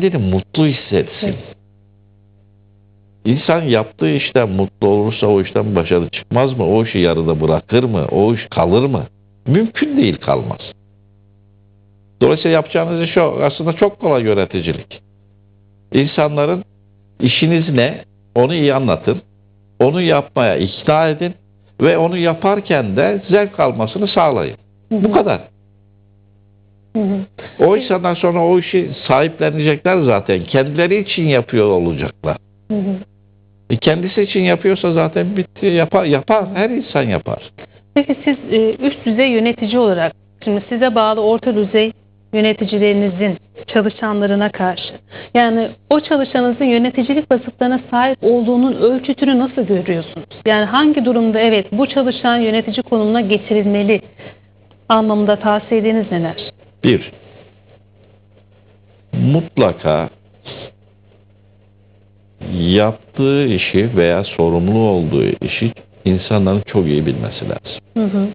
kendini mutlu hissetsin. İnsan yaptığı işten mutlu olursa o işten başarı çıkmaz mı? O işi yarıda bırakır mı? O iş kalır mı? Mümkün değil kalmaz. Dolayısıyla yapacağınız iş o. Aslında çok kolay yöneticilik. İnsanların işiniz ne? Onu iyi anlatın. Onu yapmaya ikna edin ve onu yaparken de zevk almasını sağlayın. Bu kadar. Hı hı. O insandan sonra o işi sahiplenecekler zaten. Kendileri için yapıyor olacaklar. Hı hı. E kendisi için yapıyorsa zaten bitti. Yapar, yapar. Her insan yapar. Peki siz e, üst düzey yönetici olarak şimdi size bağlı orta düzey yöneticilerinizin çalışanlarına karşı yani o çalışanınızın yöneticilik vasıflarına sahip olduğunun ölçütünü nasıl görüyorsunuz? Yani hangi durumda evet bu çalışan yönetici konumuna getirilmeli anlamında tavsiyeniz neler? Bir, mutlaka yaptığı işi veya sorumlu olduğu işi insanların çok iyi bilmesi lazım. Hı hı.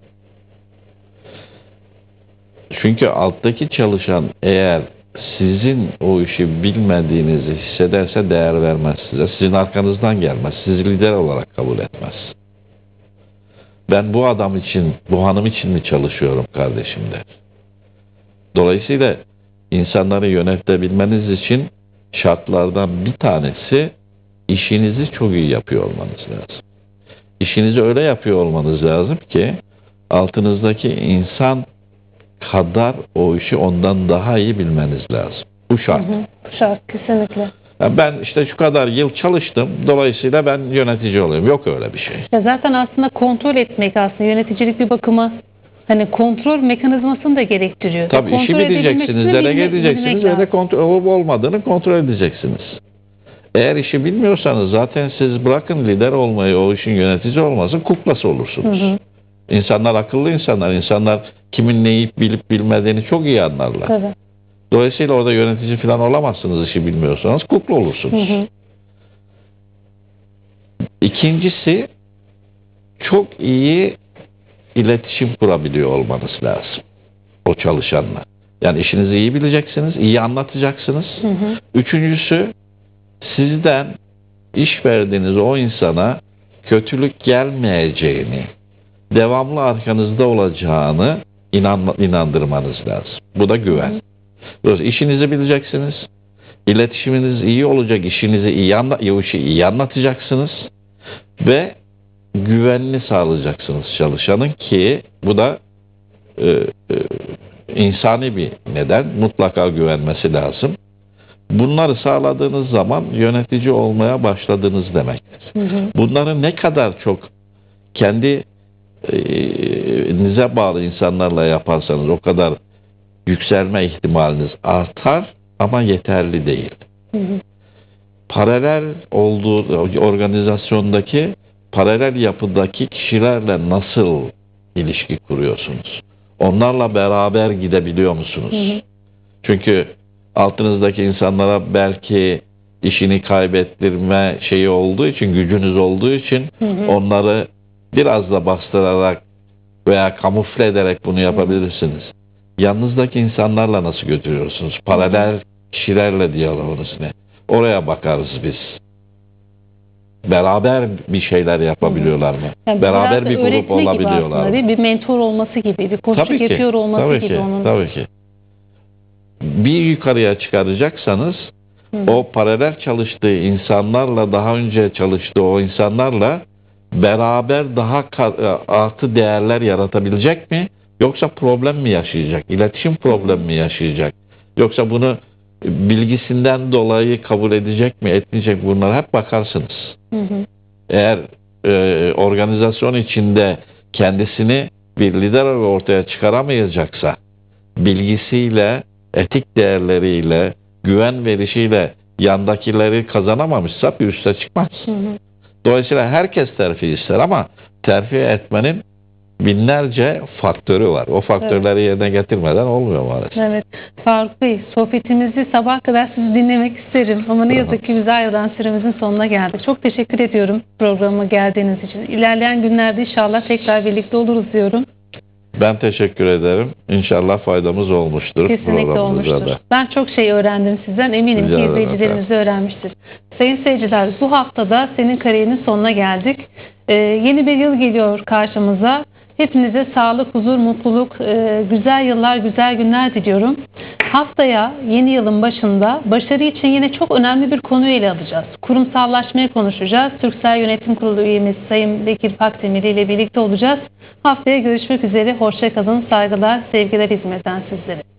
Çünkü alttaki çalışan eğer sizin o işi bilmediğinizi hissederse değer vermez size. Sizin arkanızdan gelmez. Sizi lider olarak kabul etmez. Ben bu adam için, bu hanım için mi çalışıyorum kardeşim der. Dolayısıyla insanları yönetebilmeniz için şartlardan bir tanesi işinizi çok iyi yapıyor olmanız lazım. İşinizi öyle yapıyor olmanız lazım ki altınızdaki insan kadar o işi ondan daha iyi bilmeniz lazım. Bu şart. Hı hı. Şart kesinlikle. Ben işte şu kadar yıl çalıştım. Dolayısıyla ben yönetici olayım. Yok öyle bir şey. Ya zaten aslında kontrol etmek aslında yöneticilik bir bakıma hani kontrol mekanizmasını da gerektiriyor. Tabii işi Kontrol bileceksiniz, edebilmesini delege edeceksiniz ve de kontrol olup olmadığını kontrol edeceksiniz. Eğer işi bilmiyorsanız zaten siz bırakın lider olmayı, o işin yönetici olmasın, kuklası olursunuz. Hı hı. İnsanlar akıllı insanlar. İnsanlar kimin neyi bilip bilmediğini çok iyi anlarlar. Tabii. Dolayısıyla orada yönetici falan olamazsınız işi bilmiyorsanız. Kukla olursunuz. Hı hı. İkincisi çok iyi iletişim kurabiliyor olmanız lazım. O çalışanla. Yani işinizi iyi bileceksiniz, iyi anlatacaksınız. Hı hı. Üçüncüsü sizden iş verdiğiniz o insana kötülük gelmeyeceğini, devamlı arkanızda olacağını inanma, inandırmanız lazım. Bu da güven. Dolayısıyla işinizi bileceksiniz. İletişiminiz iyi olacak, işinizi iyi, anla, o işi iyi anlatacaksınız ve güvenini sağlayacaksınız çalışanın ki bu da e, e, insani bir neden. Mutlaka güvenmesi lazım. Bunları sağladığınız zaman yönetici olmaya başladınız demektir. Hı hı. Bunları ne kadar çok kendi e, nize bağlı insanlarla yaparsanız o kadar yükselme ihtimaliniz artar ama yeterli değil. Hı hı. Paralel olduğu organizasyondaki paralel yapıdaki kişilerle nasıl ilişki kuruyorsunuz? Onlarla beraber gidebiliyor musunuz? Hı hı. Çünkü altınızdaki insanlara belki işini kaybettirme şeyi olduğu için, gücünüz olduğu için Hı hı. onları biraz da bastırarak veya kamufle ederek bunu yapabilirsiniz. Yanınızdaki insanlarla nasıl götürüyorsunuz? Paralel kişilerle diyaloğunuz ne? Oraya bakarız biz. Beraber bir şeyler yapabiliyorlar mı? Yani Beraber bir grup olabiliyorlar aslında mı? Bir mentor olması gibi, bir koçluk Tabii ki. yapıyor olması tabii gibi ki, onun. Tabii ki. Bir yukarıya çıkaracaksanız Hı o paralel çalıştığı insanlarla daha önce çalıştığı o insanlarla beraber daha ka- artı değerler yaratabilecek mi? Yoksa problem mi yaşayacak? İletişim problemi mi yaşayacak? Yoksa bunu bilgisinden dolayı kabul edecek mi, etmeyecek mi? Bunlara hep bakarsınız. Hı hı. Eğer e, organizasyon içinde kendisini bir lider olarak ortaya çıkaramayacaksa, bilgisiyle, etik değerleriyle, güven verişiyle yandakileri kazanamamışsa bir üste çıkmaz. Hı hı. Dolayısıyla herkes terfi ister ama terfi etmenin binlerce faktörü var. O faktörleri yerine getirmeden olmuyor maalesef. Evet. Faruk Bey, sohbetimizi sabah kadar sizi dinlemek isterim. Ama ne yazık ki bize ayrılan süremizin sonuna geldik. Çok teşekkür ediyorum programa geldiğiniz için. İlerleyen günlerde inşallah tekrar birlikte oluruz diyorum. Ben teşekkür ederim. İnşallah faydamız olmuştur. Kesinlikle olmuştur. da. Ben çok şey öğrendim sizden. Eminim Rica ki izleyicilerimiz öğrenmiştir. Sayın seyirciler bu haftada senin kariyerinin sonuna geldik. Ee, yeni bir yıl geliyor karşımıza. Hepinize sağlık, huzur, mutluluk, e, güzel yıllar, güzel günler diliyorum. Haftaya yeni yılın başında başarı için yine çok önemli bir konuyu ele alacağız. Kurumsallaşmayı konuşacağız. Türksel Yönetim Kurulu üyemiz Sayın Bekir Pakdemir ile birlikte olacağız. Haftaya görüşmek üzere. Hoşçakalın. Saygılar, sevgiler hizmetten sizlere.